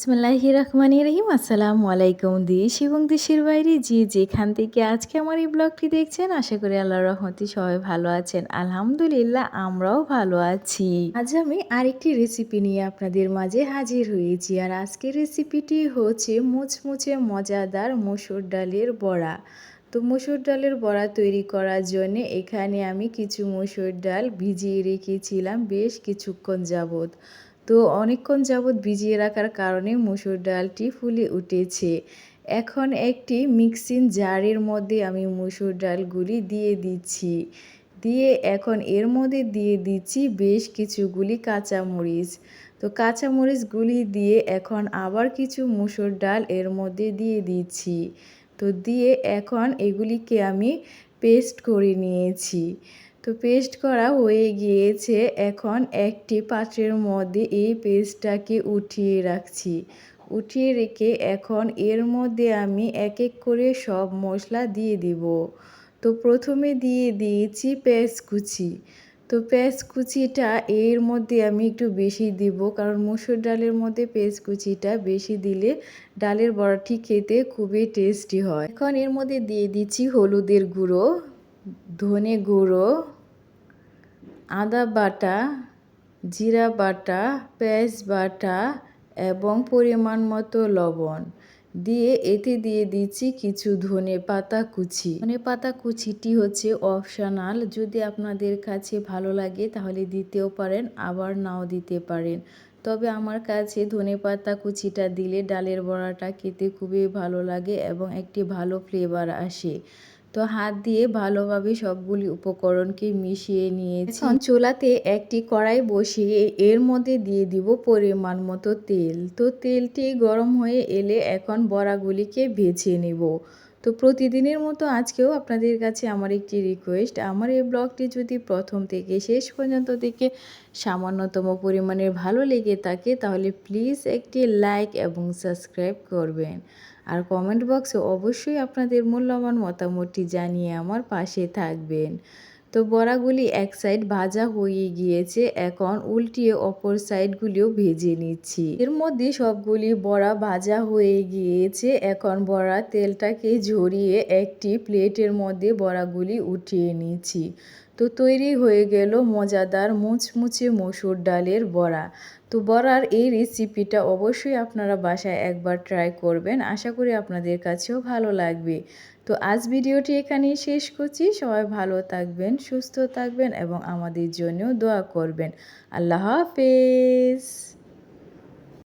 বিসমুল্লাহি রহমান রহিম আসসালামু আলাইকুম দেশ এবং দেশের বাইরে যে যেখান থেকে আজকে আমার এই ব্লগটি দেখছেন, আশা করি আল্লাহর রহমতি সবাই ভালো আছেন। আলহামদুলিল্লাহ, আমরাও ভালো আছি। আজ আমি আরেকটি রেসিপি নিয়ে আপনাদের মাঝে হাজির হয়েছি। আর আজকের রেসিপিটি হচ্ছে মুচমুচে মজাদার মসুর ডালের বড়া। তো মসুর ডালের বড়া তৈরি করার জন্য এখানে আমি কিছু মসুর ডাল ভিজিয়ে রেখেছিলাম বেশ কিছুক্ষণ যাবত তো অনেকক্ষণ যাবৎ ভিজিয়ে রাখার কারণে মুসুর ডালটি ফুলে উঠেছে। এখন একটি মিক্সিং জারের মধ্যে আমি মুসুর ডালগুলি দিয়ে দিচ্ছি। দিয়ে এখন এর মধ্যে দিয়ে দিচ্ছি বেশ কিছুগুলি কাঁচামরিচ। তো কাঁচামরিচগুলি দিয়ে এখন আবার কিছু মুসুর ডাল এর মধ্যে দিয়ে দিচ্ছি। তো দিয়ে এখন এগুলিকে আমি পেস্ট করে নিয়েছি। তো পেস্ট করা হয়ে গিয়েছে। এখন একটি পাত্রের মধ্যে এই পেস্টটাকে উঠিয়ে রাখছি। উঠিয়ে রেখে এখন এর মধ্যে আমি এক এক করে সব মশলা দিয়ে দিব। তো প্রথমে দিয়ে দিয়েছি পেঁয়াজ কুচি। তো পেঁয়াজ কুচিটা এর মধ্যে আমি একটু বেশি দিব কারণ মুসুর ডালের মধ্যে পেঁয়াজ কুচিটা বেশি দিলে ডালের বড়াটি খেতে খুবই টেস্টি হয়। এখন এর মধ্যে দিয়ে দিচ্ছি হলুদের গুঁড়ো। ধনে গুঁড়ো, আদা বাটা, জিরা বাটা, পেঁয়াজ বাটা এবং পরিমাণ মতো লবণ। দিয়ে এতে দিয়ে দিচ্ছি কিছু ধনে পাতা কুচি। ধনে পাতা কুচিটি হচ্ছে অপশনাল যদি আপনাদের কাছে ভালো লাগে তাহলে দিতেও পারেন, আবার নাও দিতে পারেন। তবে আমার কাছে ধনে পাতা কুচিটা দিলে ডালের বড়াটা খেতে খুবই ভালো লাগে এবং একটি ভালো ফ্লেভার আসে। তো হাত দিয়ে ভালোভাবে সবগুলি উপকরণকে মিশিয়ে নিয়েছি। এখন চুলাতে একটি কড়াই বসিয়ে এর মধ্যে দিয়ে দিব পরিমাণ মতো তেল। তো তেলটি গরম হয়ে এলে এখন বড়াগুলিকে ভেজে নেব। তো প্রতিদিনের মতো আজকেও আপনাদের কাছে আমার একটি রিকোয়েস্ট আমার এই ব্লগটি যদি প্রথম থেকে শেষ পর্যন্ত থেকে সামান্যতম পরিমাণের ভালো লেগে থাকে, তাহলে প্লিজ একটি লাইক এবং সাবস্ক্রাইব করবেন। আর কমেন্ট বক্সে অবশ্যই আপনাদের মূল্যবান মতামতটি জানিয়ে আমার পাশে থাকবেন। তো বড়াগুলি এক সাইড ভাজা হয়ে গিয়েছে, এখন উল্টিয়ে অপর সাইডগুলিও ভেজে নিচ্ছি। এর মধ্যে সবগুলি বড়া ভাজা হয়ে গিয়েছে, এখন বড়া তেলটাকে ঝরিয়ে একটি প্লেটের মধ্যে বড়াগুলি উঠিয়ে নিচ্ছি। তো তৈরি হয়ে গেল মজাদার মুচমুচে মসুর ডালের বড়া। তো বড়ার এই রেসিপিটা অবশ্যই আপনারা বাসায় একবার ট্রাই করবেন। আশা করি আপনাদের কাছেও ভালো লাগবে। তো আজ ভিডিওটি এখানেই শেষ করছি। সবাই ভালো থাকবেন, সুস্থ থাকবেন এবং আমাদের জন্য দোয়া করবেন। আল্লাহ হাফেজ।